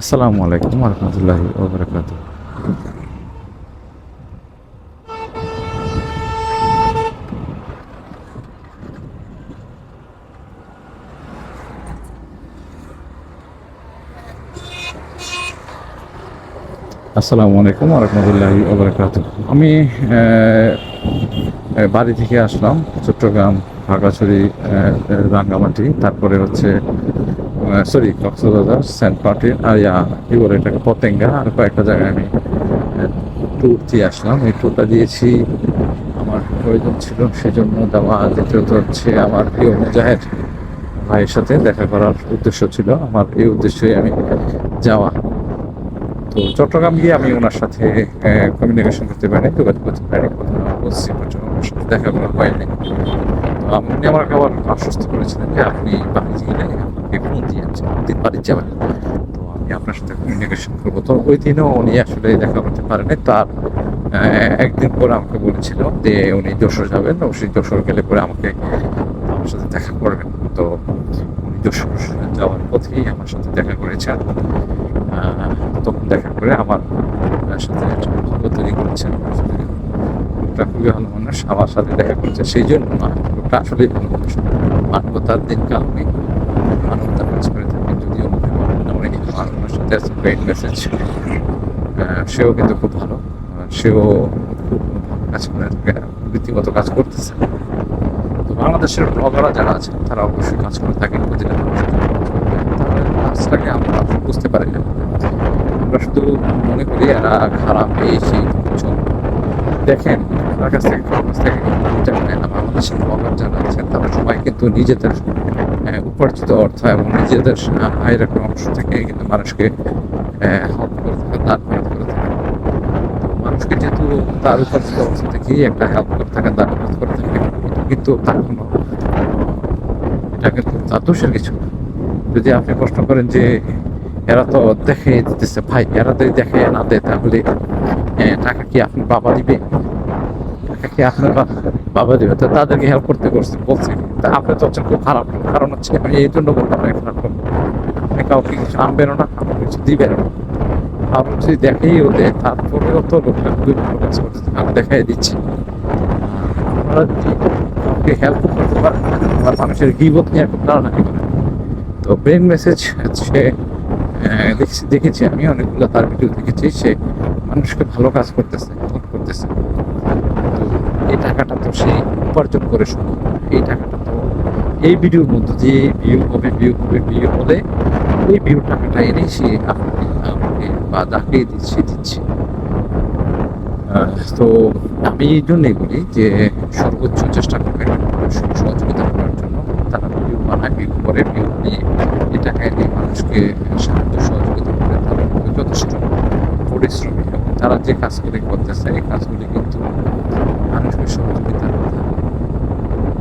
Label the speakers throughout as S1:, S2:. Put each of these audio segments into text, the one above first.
S1: আসসালামু আলাইকুম রহমতুল্লাহি আসসালামু আলাইকুম রহমতুল্লাহি ওবরাকাত আমি বাড়ি থেকে আসলাম চট্টগ্রাম আহ, রাঙ্গামাটি। তারপরে হচ্ছে সরি, কক্সবাজার, সেন্ট মার্টিন, আর ইয়া, কি বলে এটাকে, পতেঙ্গা, আর কয়েকটা জায়গায় আমি ট্যুর দিয়ে আসলাম। এই ট্যুরটা দিয়েছি, আমার প্রয়োজন ছিল, সেজন্য দেওয়া দ্বিতীয়ত হচ্ছে আমার প্রিয় মুজাহেদ ভাইয়ের সাথে দেখা করার উদ্দেশ্য ছিল। আমার এই উদ্দেশ্যে আমি যাওয়া। তো চট্টগ্রাম গিয়ে আমি ওনার সাথে কমিউনিকেশন করতে পারি যোগাযোগ করতে পারি বলছি সাথে দেখা করা হয়নি। উনি আমাকে আবার আশ্বস্ত করেছিলেন যে আপনি বাড়ি গেলে দিয়ে দিন বাড়ি যাবেন তো আমি আপনার সাথে কমিউনিকেশন করব। তো ওই দিনও উনি আসলে দেখা করতে পারেনি তার একদিন পরে আমাকে বলেছিল যে উনি যশোর যাবেন। অবশ্যই যশোর গেলে পরে আমাকে আমার সাথে দেখা করবেন। তো উনি যশোর যাওয়ার পথেই আমার সাথে দেখা করেছেন। তখন দেখা করে আমার সাথে ভালো তৈরি করেছেন। লোকটা খুবই ভালো মানুষ। আমার সাথে দেখা করেছে। সেই জন্য না লোকটা আসলে ভালো মানুষ মানবতার দিনকাল আমি কাজ করে থাকি, যদিও সাথে আছে গ্রেট মেসেজ সেও কিন্তু খুব ভালো। সেও খুব কাজ করে রীতিমত কাজ করতেছে। তো বাংলাদেশের ব্লগাররা যারা আছে তারা অবশ্যই কাজ করে থাকেন, প্রতিটা থাকেন। তাদের কাজটাকে আমরা বুঝতে পারি না। আমরা শুধু মনে করি এরা খারাপ, এই সেই দেখেন, তার কাছ থেকে কাছ থেকে এটা নেয় না। বাংলাদেশের ব্লগার যারা আছেন, তারা সবাই কিন্তু নিজেদের উপার্জিত অর্থ এবং নিজেদের আয়ের একটা অংশ থেকে কিন্তু মানুষকে হেল্প করে থাকে, দান করে থাকে। তো মানুষকে যেহেতু তার উপার্জিত অর্থ থেকেই একটা হেল্প করে থাকে, দান করে থাকে কিন্তু তার কোনো, এটা কিন্তু তার দোষের কিছু না। যদি আপনি প্রশ্ন করেন যে এরা তো দেখে দিতেছে, ভাই, এরা যদি দেখে না দেয় তাহলে টাকা কি আপনার বাবা দিবে? টাকা কি আপনার বাবা দিবে? তো তাদেরকে হেল্প করতে করছে বলছে। তা আপনি হচ্ছেন খুব খারাপ। কারণ হচ্ছে আমি এই জন্য বললাম আপনি খারাপ কাউকে কিছু আনবেনও না, কাউকে কিছু দিবেন না। আর যদি দেখেই ওদের, তারপরেও তো লোকটা খুবই ভালো কাজ করতেছে আমি দেখাই দিচ্ছি। আপনারা যদি কাউকে হেল্প করতে পারেন মানুষের গিবত নিয়ে খুব টানাটানি করেন। তো ব্রেন মেসেজ হচ্ছে দেখছি, দেখেছি আমি অনেকগুলো, তার ভিডিও দেখেছি। সে মানুষকে ভালো কাজ করতেছে করতেছে। তো এই টাকাটা তো সে উপার্জন করে না। এই টাকাটা। তো এই ভিডিওর মধ্যে দিয়ে ভিউ হবে ভিউ হবে ভিউ হলে এই ভিউ টাকাটা এনে সে আপনাকে আমাকে বা যাকে দিচ্ছে দিচ্ছে। তো আমি এই জন্যই বলি যে সর্বোচ্চ চেষ্টা করবেন সহযোগিতা করার জন্য। তারা ভিডিও বানায় ভিউ করে ভিউ নিয়ে এই টাকা এনে মানুষকে সাহায্য, সহযোগিতা করে তারা যথেষ্ট পরিশ্রমী এবং তারা যে কাজগুলি করতেছে, এই কাজগুলি কিন্তু মানুষকে সহযোগিতার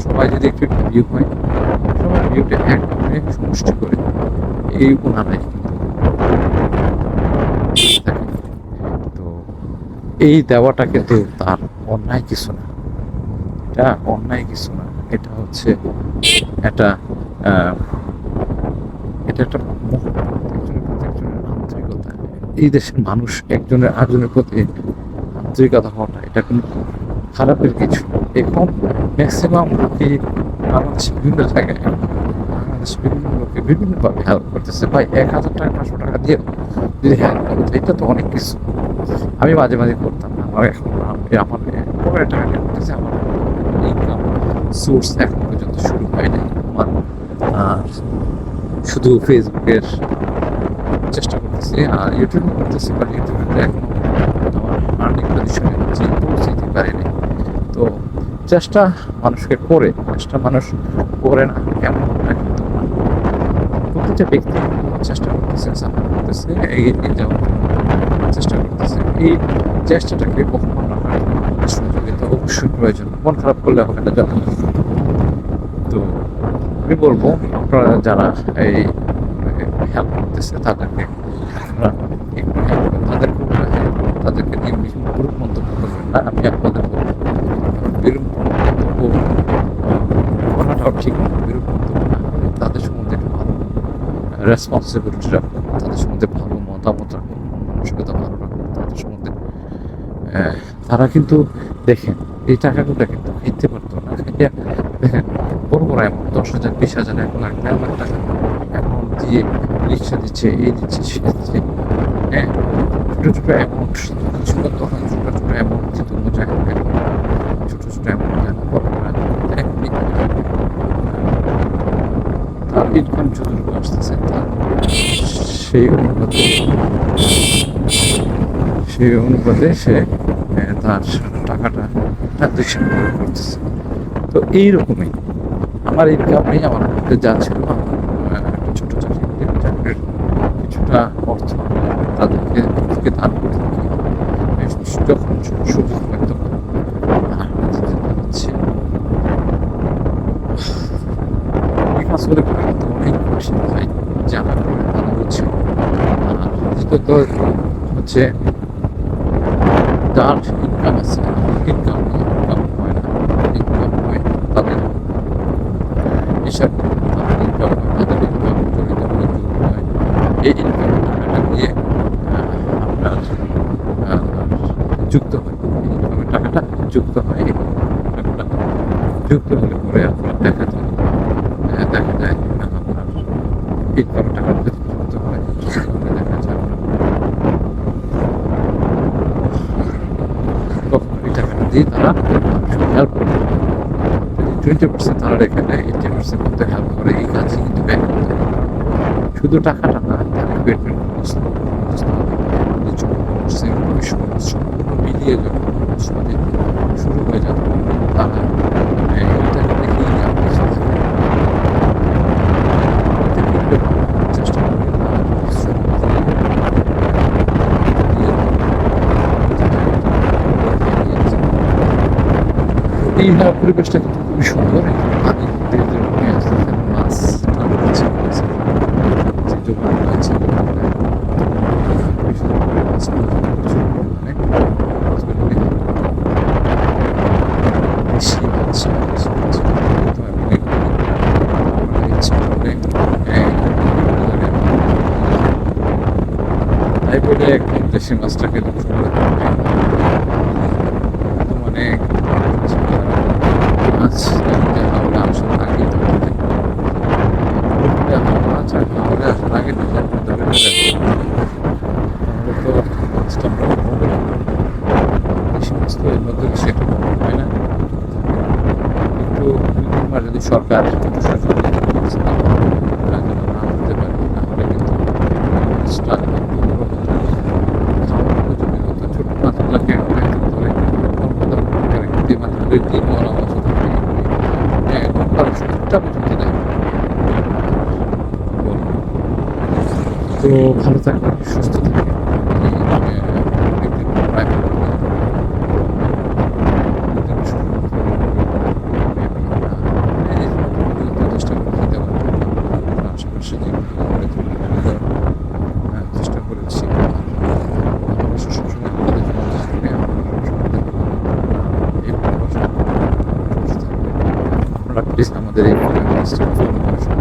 S1: সবাই যদি একটু ভিউ হয় সবাই ভিউটা এক করে সমষ্টি করে এই ওনারাই কিন্তু তো এই দেওয়াটা কিন্তু তার অন্যায় কিছু না। এটা অন্যায় কিছু না। এটা হচ্ছে আহ, এটা একটা এই দেশের মানুষ একজনের আরেকজনের প্রতি আন্তরিকতা হওয়াটা এটা কোনো খারাপের কিছু এখন ম্যাক্সিমাম লোকই বাংলাদেশের বিভিন্ন জায়গায় বাংলাদেশ বিভিন্ন লোকে বিভিন্নভাবে হেল্প করতেছে। ভাই, এক হাজার টাকা, পাঁচশো টাকা দিয়ে যদি হেল্প করো, এটা তো অনেক কিছু। আমি মাঝে মাঝে করতাম। আমার এখন আমি- আমার পকেটে টাকা নিয়ে করতেছে, আমার ইনকাম সোর্স এখন পর্যন্ত শুরু হয়নি আমার শুধু ফেসবুকের চেষ্টা করতেছি, আর ইউটিউবে করতেছি বা ইউটিউবে এখন আমার আর্নিং পজিশনে পৌঁছাইতে পারিনি। চেষ্টা মানুষকে করে, চেষ্টা মানুষ করে না কেমন না কিন্তু। প্রতিটা ব্যক্তি চেষ্টা করতেছে সাপোর্ট করতেছে, এগিয়ে যাওয়ার চেষ্টা করতেছে। এই চেষ্টাটাকে কখনো না। হয় সহযোগিতা অবশ্যই প্রয়োজন। মন খারাপ করলে হবে না জানেন তো আমি বলব, আপনারা যারা এই হেল্প করতেছে, তাদেরকে আপনারা একটু হেল্প তাদেরকে তাদেরকে বিরূপ মন্তব্য করবেন না। আমি আপনাদের বলব বিরূপ মন্তব্য আহ, করাটাও ঠিক না বিরূপ মন্তব্য না করে তাদের সম্বন্ধে একটু ভালো রেসপন্সিবিলিটি রাখুন তাদের সম্বন্ধে ভালো মতামত রাখুন মানসিকতা ভালো রাখুন তাদের সম্বন্ধে। তারা কিন্তু দেখেন, এই টাকাগুলো কিন্তু খেতে পারতো না। এটা দেখেন, বড় বড় অ্যামাউন্ট দশ হাজার, বিশ হাজার, এক লাখ, দেড় লাখ টাকা অ্যামাউন্ট দিয়ে রিক্সা দিচ্ছে, এই দিচ্ছে, সে দিচ্ছে। হ্যাঁ ছোটো ছোটো অ্যামাউন্ট করতে হয় ছোটো ছোটো অ্যামাউন্ট দিত মুজাহিদ ছোটো ছোটো অ্যামাউন্ট বড় বড় তার ইনকাম যতটুকু আসতেছে সেই অনুপাতে সেই অনুপাতে সে তার টাকাটা ট্রানজেকশন করতেছে। তো এইরকমই, আমার ইনকাম নেই আমার মধ্যে যা ছিল, আমার একটা ছোটো চাকরি কিছুটা অর্থ তাদেরকে থেকে দান করে থাকি যখন সুযোগ হয় তখন এই কাজগুলো করে কিন্তু অনেক খুশি ভাই জানা করে ভালো হচ্ছে দ্বিতীয়ত হচ্ছে যার ইনকাম আছে। ইনকাম ইনকাম হয় না। ইনকাম হয় তাদের। তাদের ইনকাম হয়। ইনকাম এই ইনকাম টাকাটা আহ, আপনার যুক্ত হয়। ইনকামের টাকাটা যুক্ত হয়। টাকাটা যুক্ত হলে পরে আপনার দেখা যায় দেখা যায় ইনকামের টাকার যদি যুক্ত হয় তাহলে দেখা যায় আপনার তখন দিয়ে তারা হেল্প করে, যদি টোয়েন্টি পার্সেন্ট তারা রেখে নেয় এইটি পার্সেন্ট মধ্যে হেল্প করে, এই কাজে কিন্তু ব্যয় করতে শুধু টাকাটা না, তার খরচ বুঝতে হবে। জব খরচ সম্পূর্ণ মিলিয়ে যখন খরচ মানে শুরু হয়ে যাবে তারা মানে এটা দেখেই আপনি চলতে পারবেন। এতে করলে চেষ্টা করবেন না শ্রম দিয়ে এই না পরিবেশটা কিন্তু খুবই সুন্দর পানি ধীরে ধীরে কমে আসতেছে মাছ টান হচ্ছে যে জমিগুলো আছে খুবই সুন্দর করে মাছগুলো প্রচুর পরিমাণে মাছগুলো দেখে বেশি মাছ বেশি মাছ তো এবং এগুলো আমরা ইচ্ছা করলে হ্যাঁ, তাই বলে একদম দেশি মাছটাকে ধ্বংস করে। মানে মাছ জানতে হাওড়া আসার আগে ধরতে হাওড়া আছে আর আসার আগে ধরে তো মাছটা আমরা না দেশি মাছ তো এর মধ্যে সেটা হয় না। একটু দুই যদি সরকার সরকার মাছ না যেন না হতে পারে তাহলে কিন্তু মাছটা একটু বড় হতে খাওয়ার উপযোগী হতো ছোট মাছগুলোকে একটু ধরে দিয়ে মাছগুলো দিয়ে মরা মাছ হতো হ্যাঁ ঘণ্টার সত্তরটা পর্যন্ত দেয় তো ভালো থাকবেন সুস্থ থাকবেন এই, আমাদের এই পডকাস্টটা